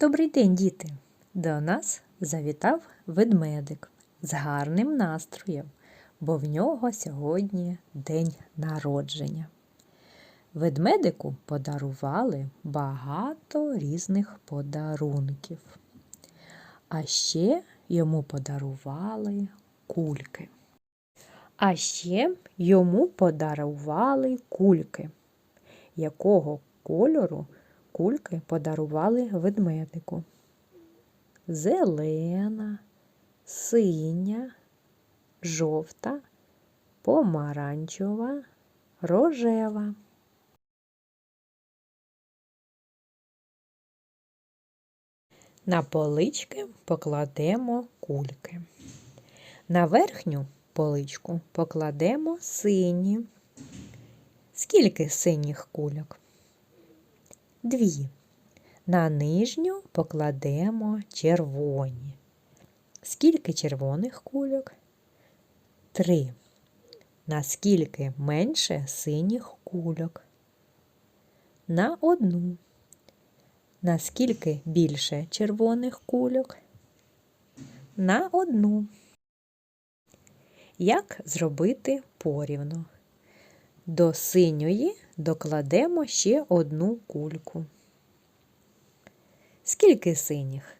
Добрий день, діти! До нас завітав ведмедик з гарним настроєм, бо в нього сьогодні день народження. Ведмедику подарували багато різних подарунків. А ще йому подарували кульки. А ще йому подарували кульки. Якого кольору кульки подарували ведмедику? Зелена, синя, жовта, помаранчева, рожева. На полички покладемо кульки. На верхню поличку покладемо сині. Скільки синіх кульок? Дві. На нижню покладемо червоні. Скільки червоних кульок? Три. Наскільки менше синіх кульок? На одну. Наскільки більше червоних кульок? На одну. Як зробити порівну? До синьої докладемо ще одну кульку. Скільки синіх?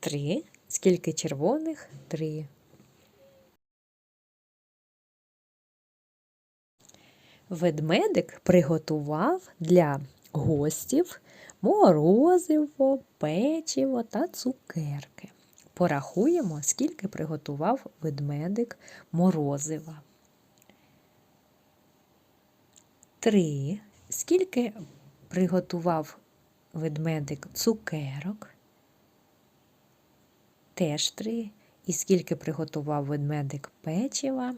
Три. Скільки червоних? Три. Ведмедик приготував для гостів морозиво, печиво та цукерки. Порахуємо, скільки приготував ведмедик морозива. Три. Скільки приготував ведмедик цукерок? Теж три. І скільки приготував ведмедик печива?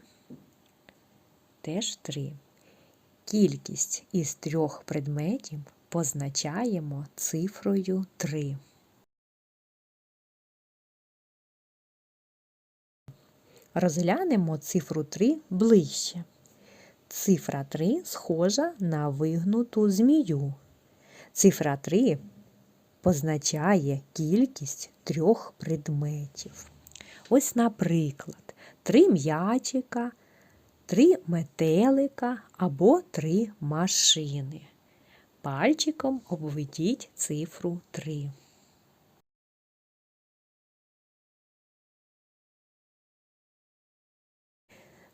Теж три. Кількість із трьох предметів позначаємо цифрою 3. Розглянемо цифру 3 ближче. Цифра 3 схожа на вигнуту змію. Цифра 3 позначає кількість трьох предметів. Ось, наприклад, три м'ячика, три метелика або три машини. Пальчиком обведіть цифру 3.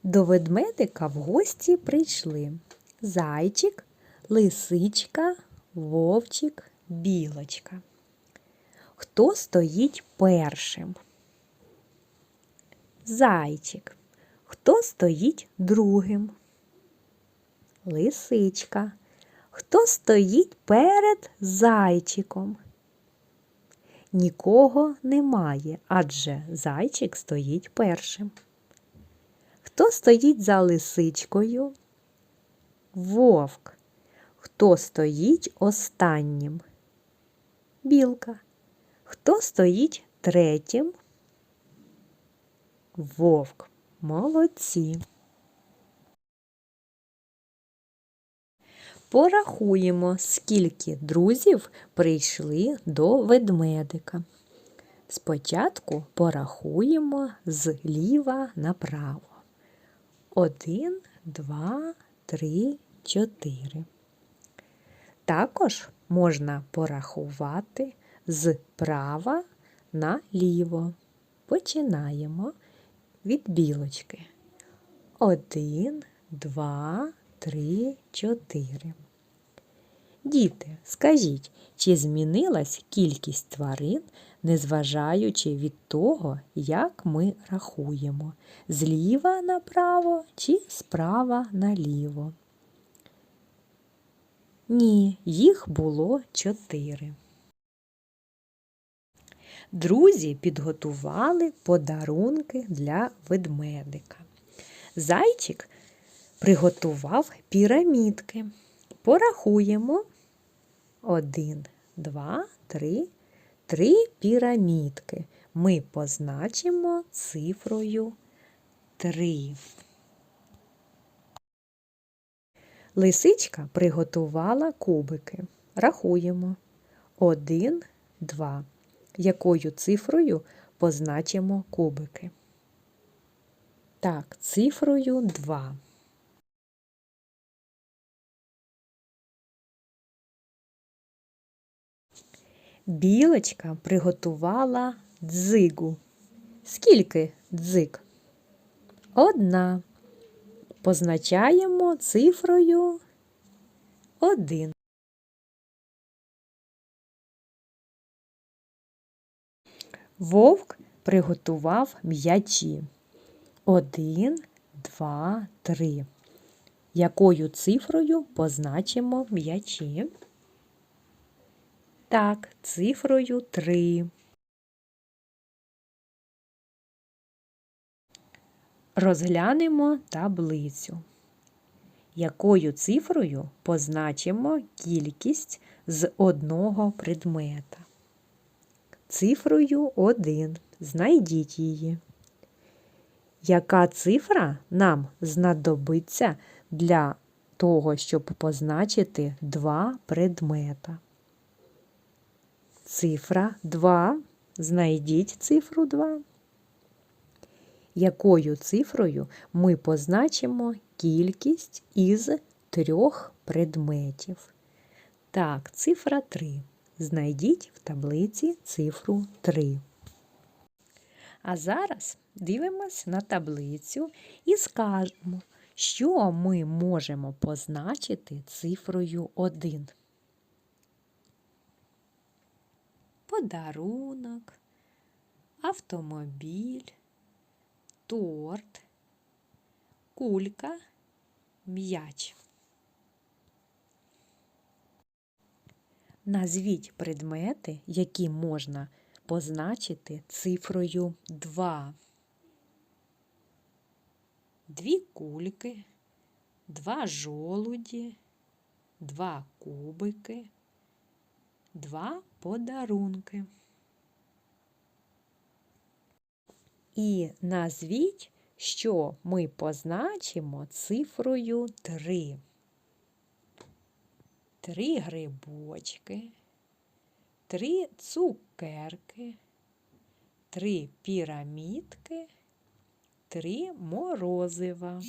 До ведмедика в гості прийшли зайчик, лисичка, вовчик, білочка. Хто стоїть першим? Зайчик. Хто стоїть другим? Лисичка. Хто стоїть перед зайчиком? Нікого немає, адже зайчик стоїть першим. Хто стоїть за лисичкою? Вовк. Хто стоїть останнім? Білка. Хто стоїть третім? Вовк. Молодці. Порахуємо, скільки друзів прийшли до ведмедика. Спочатку порахуємо зліва направо. Один, два, три, чотири. Також можна порахувати зправа наліво. Починаємо від білочки. Один, два, три, чотири. Діти, скажіть, чи змінилась кількість тварин, незважаючи від того, як ми рахуємо, зліва направо чи справа наліво? Ні, їх було чотири. Друзі підготували подарунки для ведмедика. Зайчик приготував пірамідки. Порахуємо один, два, три, три пірамідки. Ми позначимо цифрою три. Лисичка приготувала кубики. Рахуємо. Один, два. якою цифрою позначимо кубики. Так, цифрою 2. Білочка приготувала дзигу. Скільки дзиг? Одна. Позначаємо цифрою 1. Вовк приготував м'ячі. Один, два, три. Якою цифрою позначимо м'ячі? Так, цифрою 3. Розглянемо таблицю. Якою цифрою позначимо кількість з одного предмета? Цифрою 1. Знайдіть її. Яка цифра нам знадобиться для того, щоб позначити два предмета? Цифра 2. Знайдіть цифру 2. Якою цифрою ми позначимо кількість із трьох предметів? Так, цифра 3. Знайдіть в таблиці цифру 3. А зараз дивимось на таблицю і скажемо, що ми можемо позначити цифрою 1. Подарунок, автомобіль, торт, кулька, м'яч. Назвіть предмети, які можна позначити цифрою 2. Дві кульки, два жолуді, два кубики, два подарунки. І назвіть, що ми позначимо цифрою 3. Три грибочки, три цукерки, три пірамідки, три морозива.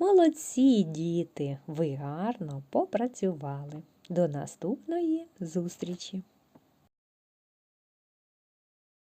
Молодці діти, ви гарно попрацювали. До наступної зустрічі!